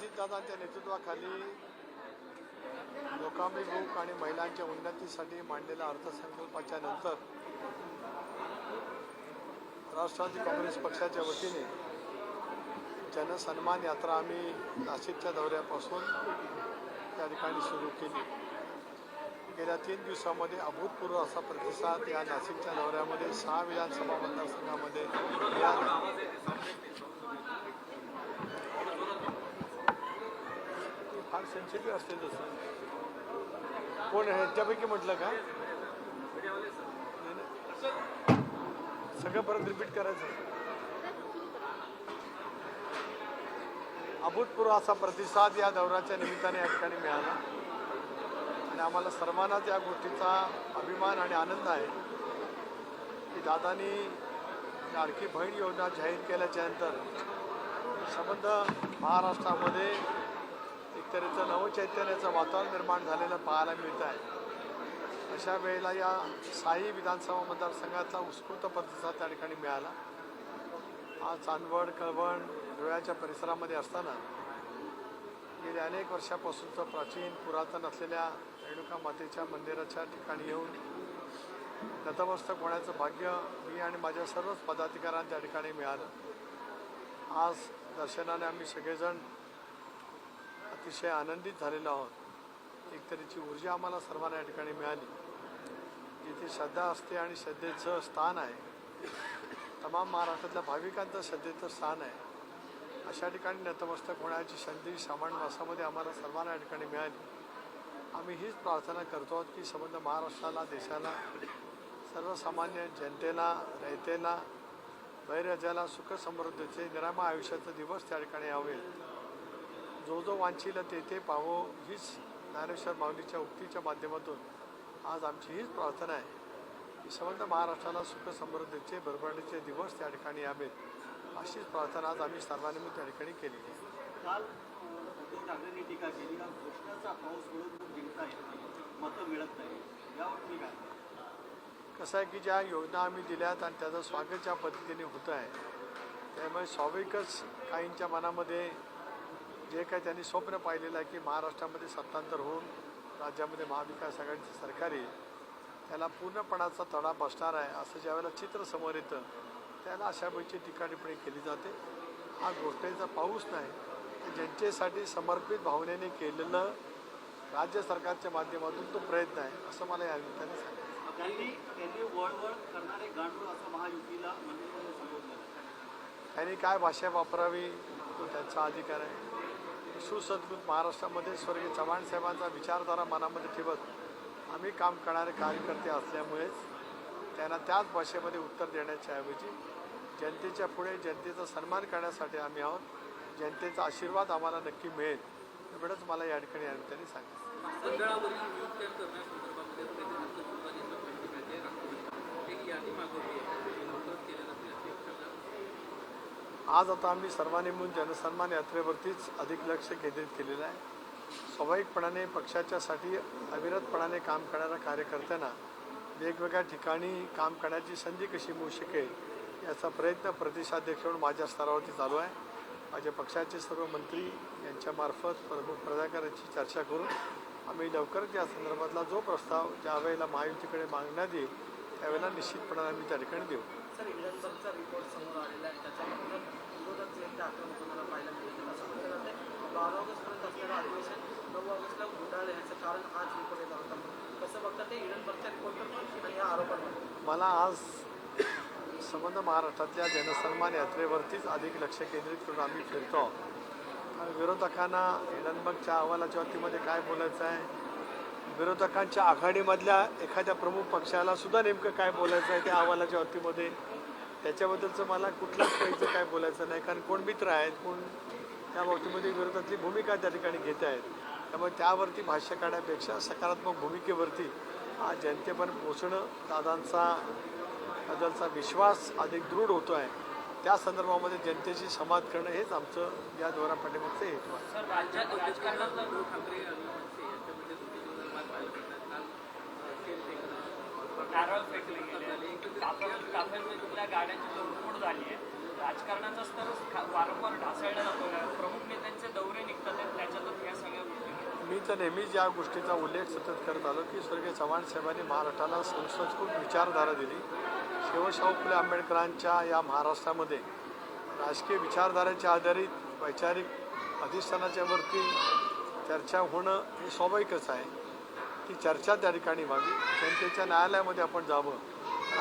अजितदादांच्या नेतृत्वाखाली लोकाभिमुख आणि महिलांच्या उन्नतीसाठी मांडलेल्या अर्थसंकल्पाच्या नंतर राष्ट्रवादी काँग्रेस पक्षाच्या वतीने जनसन्मान यात्रा आम्ही नाशिकच्या दौऱ्यापासून त्या ठिकाणी सुरू केली. गेल्या तीन दिवसामध्ये अभूतपूर्व असा प्रतिसाद या नाशिकच्या दौऱ्यामध्ये सहा विधानसभा मतदारसंघामध्ये मिळाला ती फार सेन्सिटिव्ह असते तसं. कोण आहे? ह्याच्यापैकी म्हटलं का? सगळं परत रिपीट करायचं. अभूतपूर्व असा प्रतिसाद या दौऱ्याच्या निमित्ताने या ठिकाणी मिळाला. आणि आम्हाला सर्वांनाच या गोष्टीचा अभिमान आणि आनंद आहे की दादानी लाडकी बहीण योजना जाहीर केल्याच्यानंतर संबंध महाराष्ट्रामध्ये एक तऱ्हेचं नवचैतन्याचं वातावरण निर्माण झालेलं पाहायला मिळत आहे अशा वेळेला या साई विधानसभा मतदारसंघाचा उत्स्फूर्त प्रतिसाद त्या ठिकाणी मिळाला. हा चांदवड कळवण धुळ्याच्या परिसरामध्ये असताना गेल्या अनेक वर्षापासूनचं प्राचीन पुरातन असलेल्या रेणुका मातेच्या मंदिराच्या ठिकाणी येऊन नतमस्तक होण्याचं भाग्य मी आणि माझ्या सर्वच पदाधिकाऱ्यांना त्या ठिकाणी मिळालं. आज दर्शनाने आम्ही सगळेजण अतिशय आनंदित झालेलो आहोत. एक तऱ्हेची ऊर्जा आम्हाला सर्वांना या ठिकाणी मिळाली. जिथे श्रद्धा असते आणि श्रद्धेचं स्थान आहे. तमाम महाराष्ट्रातल्या भाविकांचं श्रद्धेचं स्थान आहे. अशा ठिकाणी नतमस्तक होण्याची संधी श्रावण मासामध्ये आम्हाला सर्वांना या ठिकाणी मिळाली. आम्ही हीच प्रार्थना करतो आहोत की संबंध महाराष्ट्राला देशाला सर्वसामान्य जनतेला रयतेला बैराजाला सुखसमृद्धीचे निरामा आयुष्याचे दिवस त्या ठिकाणी यावेत. जो जो वांछील ते ते पाहो हीच ज्ञानेश्वर माऊलीच्या उक्तीच्या माध्यमातून आज आमची हीच प्रार्थना आहे. की संबंध महाराष्ट्राला सुख समृद्धीचे भरभराटीचे दिवस त्या ठिकाणी यावेत. अशीच प्रार्थना आज आम्ही सर्वांनी त्या ठिकाणी केली आहे. काल अं, उद्धव ठाकरेंनी टीका केली का घोषणाचा पाऊस पडून जिंकता येत नाही मतं मिळत नाही. यावर तुम्ही काय? म्हणता? कसं आहे की ज्या योजना आम्ही दिल्यात आणि त्याचं स्वागत ज्या पद्धतीने होतं आहे त्यामुळे स्वाभाविकच काहींच्या मनामध्ये जे काही त्यांनी स्वप्न पाहिलेलं आहे की महाराष्ट्रामध्ये सत्तांतर होऊन राज्यामध्ये महाविकास आघाडीचं सरकार येईल त्याला पूर्णपणाचा तडा बसणार आहे असं ज्यावेळेला चित्र समोर येतं त्याला अशा पैकी टीका टिप्पणी केली जाते. हा गोष्टीचा पाऊस नाही तर जनतेसाठी समर्पित भावनेने केलेलं राज्य सरकारच्या माध्यमातून तो प्रयत्न आहे असं मला या निमित्ताने आहे. त्यांनी त्यांनी वळवळ करणारे गांडूळ असं महायुतीला त्यांनी काय भाषा वापरावी तो त्यांचा अधिकार आहे. सुसंस्कृत महाराष्ट्रामध्ये स्वर्गीय चव्हाण साहेबांचा विचारधारा मनामध्ये ठेवत आम्ही काम करणारे कार्यकर्ते असल्यामुळेच त्यांना त्याच भाषेमध्ये उत्तर देण्याच्या ऐवजी जनतेच्या पुढे जनतेचा सन्मान करण्यासाठी आम्ही आहोत. जनतेचा आशीर्वाद आम्हाला नक्की मिळेल. एवढंच मला या ठिकाणी या निमित्ताने सांगितलं मंडळावरील नियुक्त्या करण्यासंदर्भामध्ये प्रतिनिधी सुरुवातीला माहिती मिळते राष्ट्रपती एक यादी मागवली आहे ती लवकरच केल्या जाते अशी अपेक्षा आज आता आम्ही सर्वांनी मिळून जनसन्मान यात्रेवरतीच अधिक लक्ष केंद्रित केलेलं आहे. स्वाभाविकपणाने पक्षाच्यासाठी अविरतपणाने काम करणाऱ्या कार्यकर्त्यांना वेगवेगळ्या ठिकाणी काम करण्याची संधी कशी मिळू शकेल याचा प्रयत्न प्रदेशाध्यक्ष म्हणून माझ्या स्तरावरती चालू आहे. माझ्या पक्षाचे सर्व मंत्री यांच्यामार्फत प्रमुख प्रधानकारांची चर्चा करून आम्ही लवकरच या संदर्भातला जो प्रस्ताव ज्या वेळेला महायुतीकडे मागण्यात येईल त्यावेळेला निश्चितपणाने आम्ही त्या ठिकाणी देऊ सर इंग्लंडचा रिपोर्ट समोर आलेला आहे त्याच्यामध्ये विरोधक जे ते आक्रमण तुम्हाला पाहायला मिळतं असं म्हटलं जाते बारा अधिवेशन नऊ ऑगस्टला गुंडाळलं याचं कारण होता कसं ते आणि या मला आज संबंध महाराष्ट्रातल्या जनसन्मान यात्रेवरतीच अधिक लक्ष केंद्रित करून आम्ही फिरतो. कारण विरोधकांना हिडनबर्गच्या अहवालाच्या बाबतीमध्ये काय बोलायचं आहे? विरोधकांच्या आघाडीमधल्या एखाद्या प्रमुख पक्षाला सुद्धा नेमकं काय बोलायचं आहे त्या अहवालाच्या बाबतीमध्ये? त्याच्याबद्दलचं मला कुठल्याच काहीचं काय बोलायचं नाही. कारण कोण मित्र आहेत? कोण त्या बाबतीमध्ये विरोधातली भूमिका त्या ठिकाणी घेत आहेत. त्यामुळे त्यावरती भाष्य काढण्यापेक्षा सकारात्मक भूमिकेवरती हा जनतेपर्यंत पोचणं दादांचा बद्दलचा विश्वास अधिक दृढ होतो आहे त्या संदर्भामध्ये जनतेशी संवाद करणं हेच आमचं या दौरा पाठीमागचं हेतू आहे. राजकारणाचा स्तर वारंवार ढासळला जातो प्रमुख नेत्यांचे दौरे निघतात मी तर नेहमीच या गोष्टीचा उल्लेख सतत करत आलो की स्वर्गीय चव्हाण साहेबांनी महाराष्ट्राला संस्कृत विचारधारा दिली. शिवशाहू फुले आंबेडकरांच्या या महाराष्ट्रामध्ये राजकीय विचारधारेच्या आधारित वैचारिक अधिष्ठानाच्या वरती चर्चा होणं हे स्वाभाविकच आहे. ती चर्चा त्या ठिकाणी व्हावी. जनतेच्या न्यायालयामध्ये आपण जावं.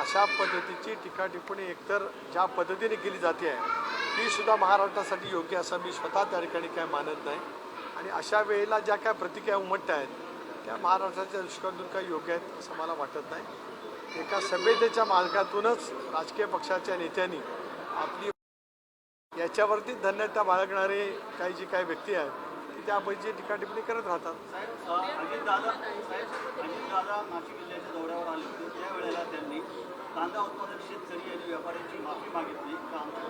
अशा पद्धतीची टीका टिप्पणी एकतर ज्या पद्धतीने केली जाते आहे ती सुद्धा महाराष्ट्रासाठी योग्य असं मी स्वतः त्या ठिकाणी काय मानत नाही. आणि अशा वेळेला ज्या काय प्रतिक्रिया उमटत आहेत त्या महाराष्ट्राच्या दृष्टिकोनातून काही योग्य आहेत असं मला वाटत नाही. एका सभ्यतेच्या मार्गातूनच राजकीय पक्षाच्या नेत्यांनी आपली याच्यावरती धन्यता बाळगणारे काही जी काही व्यक्ती आहेत ती त्यापैकी टीका टिप्पणी करत राहतात. कांदा उत्पादक शेतकरी आणि व्यापाऱ्यांची माफी मागितली. कांदा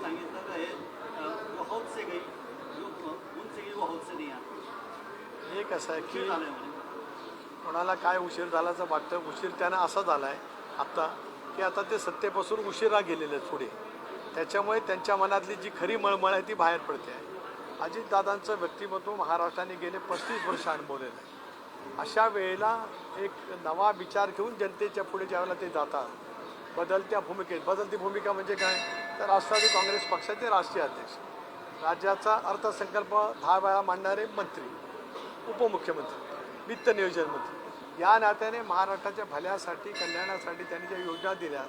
सांगितलं हे से गई जो उनसे गई वो बहुत से नहीं आती एक असं आहे की कोणाला काय उशीर झाल्याचं वाटतं उशीर त्यांना असा झाला आहे आत्ता की आता ते सत्तेपासून उशिरा गेलेले आहेत पुढे. त्याच्यामुळे त्यांच्या मनातली जी खरी मळमळ आहे ती बाहेर पडते. आहे अजितदादांचं व्यक्तिमत्व महाराष्ट्राने गेले पस्तीस वर्ष अनुभवलेलं आहे. अशा वेळेला एक नवा विचार घेऊन जनतेच्या पुढे ज्यावेळेला ते जातात बदलत्या भूमिकेत. बदलती भूमिका म्हणजे काय? तर राष्ट्रवादी काँग्रेस पक्षाचे राष्ट्रीय अध्यक्ष. राज्याचा अर्थसंकल्प दहा वेळा मांडणारे मंत्री. उपमुख्यमंत्री वित्त नियोजन मंत्री. या नात्याने महाराष्ट्राच्या भल्यासाठी कल्याणासाठी त्यांनी ज्या योजना दिल्या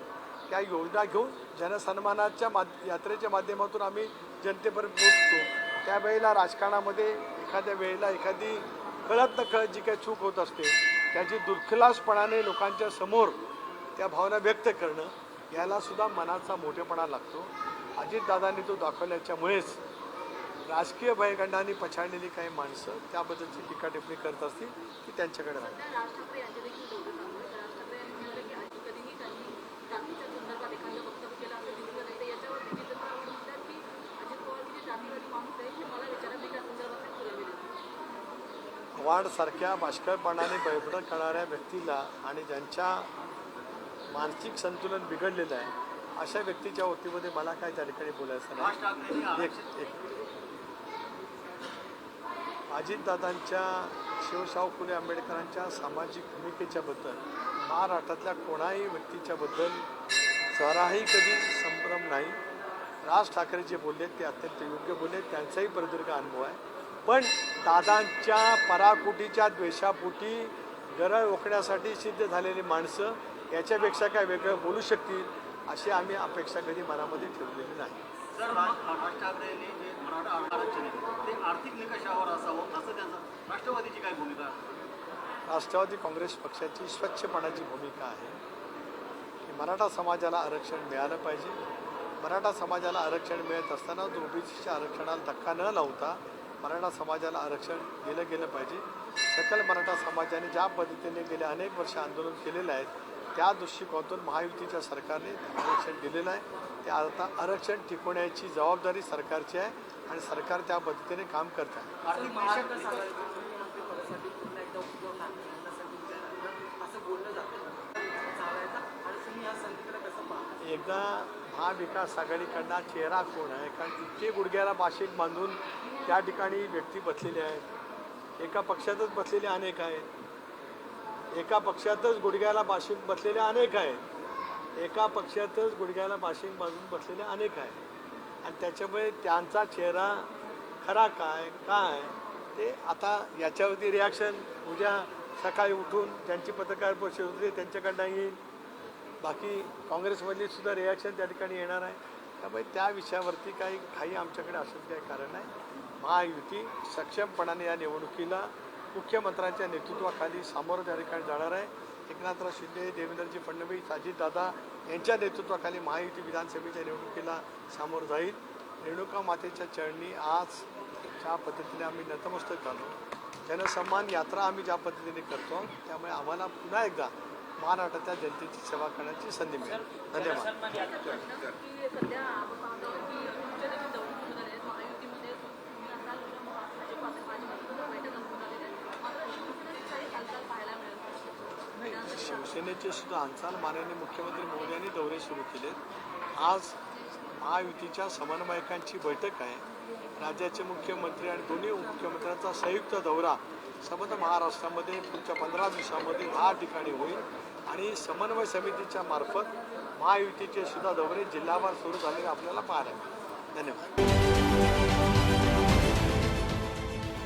त्या योजना घेऊन जनसन्मानाच्या माध यात्रेच्या माध्यमातून आम्ही जनतेपर्यंत पोहोचतो. त्यावेळेला राजकारणामध्ये एखाद्या वेळेला एखादी कळत न कळत जी काही चूक होत असते त्याची दुर्खलासपणाने लोकांच्या समोर त्या भावना व्यक्त करणं याला सुद्धा मनाचा मोठेपणा लागतो. अजितदादांनी तो दाखवल्याच्यामुळेच राजकीय भयगंडाने पछाडलेली काही माणसं त्याबद्दलची टीका टिप्पणी करत असतील ती त्यांच्याकडे वाढसारख्या बाष्कळपणाने भयभडक करणाऱ्या व्यक्तीला आणि ज्यांच्या मानसिक संतुलन बिघडलेलं आहे अशा व्यक्तीच्या वतीमध्ये मला काय त्या ठिकाणी बोलायचं नाही. एक एक अजितदादांच्या शिवशाहू फुले आंबेडकरांच्या सामाजिक भूमिकेच्याबद्दल महाराष्ट्रातल्या कोणाही व्यक्तीच्याबद्दल जराही कधी संभ्रम नाही. राज ठाकरे जे बोलले ते अत्यंत योग्य बोलले त्यांचाही प्रदीर्घ अनुभव आहे. पण दादांच्या पराकुटीच्या द्वेषापोटी गरळ ओकण्यासाठी सिद्ध झालेली माणसं याच्यापेक्षा काय वेगळं बोलू शकतील अशी आम्ही अपेक्षा कधी मनामध्ये ठेवलेली नाही. जर राज राज ठाकरेंनी जे मराठा आरक्षण आहे ते आर्थिक निकषावर असावं असं त्यांचं राष्ट्रवादीची काय भूमिका राष्ट्रवादी काँग्रेस पक्षाची स्वच्छपणाची भूमिका आहे की मराठा समाजाला आरक्षण मिळालं पाहिजे. मराठा समाजाला आरक्षण मिळत असताना ओबीसीच्या आरक्षणाला धक्का न लावता मराठा समाजाला आरक्षण दिलं गेलं पाहिजे. सकल मराठा समाजाने ज्या पद्धतीने गेले अनेक वर्ष आंदोलन केलेलं आहे त्या दृष्टिकोनातून महायुतीच्या सरकारने आरक्षण दिलेलं आहे. ते आता आरक्षण टिकवण्याची जबाबदारी सरकारची आहे आणि सरकार त्या पद्धतीने काम करत आहे. एकदा महाविकास आघाडीकडनं चेहरा कोण आहे? कारण इतके गुडघ्याला बाशिक बांधून त्या ठिकाणी व्यक्ती बसलेले आहेत. एका पक्षातच बसलेले अनेक आहेत. एका पक्षातच गुडघ्याला बाशिंग बसलेले अनेक आहेत. एका पक्षातच गुडघ्याला बाशिंग बाजून बसलेले अनेक आहेत. आणि त्याच्यामुळे त्यांचा चेहरा खरा काय काय ते आता याच्यावरती रिॲक्शन उद्या सकाळी उठून ज्यांची पत्रकार परिषद होती त्यांच्याकडनं येईल. बाकी काँग्रेसमधली सुद्धा रिॲक्शन त्या ठिकाणी येणार आहे. त्यामुळे त्या विषयावरती काही काही आमच्याकडे असं काही कारण नाही. महायुती सक्षमपणाने या निवडणुकीला मुख्यमंत्र्यांच्या नेतृत्वाखाली सामोरं त्या ठिकाणी जाणार आहे. एकनाथराव शिंदे देवेंद्रजी फडणवीस अजितदादा यांच्या नेतृत्वाखाली महायुती विधानसभेच्या निवडणुकीला सामोरं जाईल. रेणुका मातेच्या चरणी आज ज्या पद्धतीने आम्ही नतमस्तक झालो जनसन्मान यात्रा आम्ही ज्या पद्धतीने करतो त्यामुळे आम्हाला पुन्हा एकदा महाराष्ट्राच्या जनतेची सेवा करण्याची संधी मिळेल. धन्यवाद सन्मान यात्रा की सध्या आपण पाहतो की तुमचे देखील दौरे सुरू झाले आहेत महायुतीमध्ये तुम्ही असाल भाजप असेल भाजपसोबत बैठका सुरू झालेल्या आहेत मात्र शिवसेनेची काही हालचाल पाहायला मिळत नाही. नाही शिवसेनेचे सुद्धा हालचाल माननीय मुख्यमंत्री मोदयांनी दौरे सुरू केले. आज महायुतीच्या समन्वयकांची बैठक आहे. राज्याचे मुख्यमंत्री आणि दोन्ही मुख्यमंत्र्यांचा संयुक्त दौरा संबंध महाराष्ट्रामध्ये पुढच्या पंधरा दिवसामध्ये दहा ठिकाणी होईल आणि समन्वय समितीच्या मार्फत महायुतीचे सुद्धा दौरे जिल्हाभर सुरू झालेले आपल्याला पाहायला मिळेल. धन्यवाद.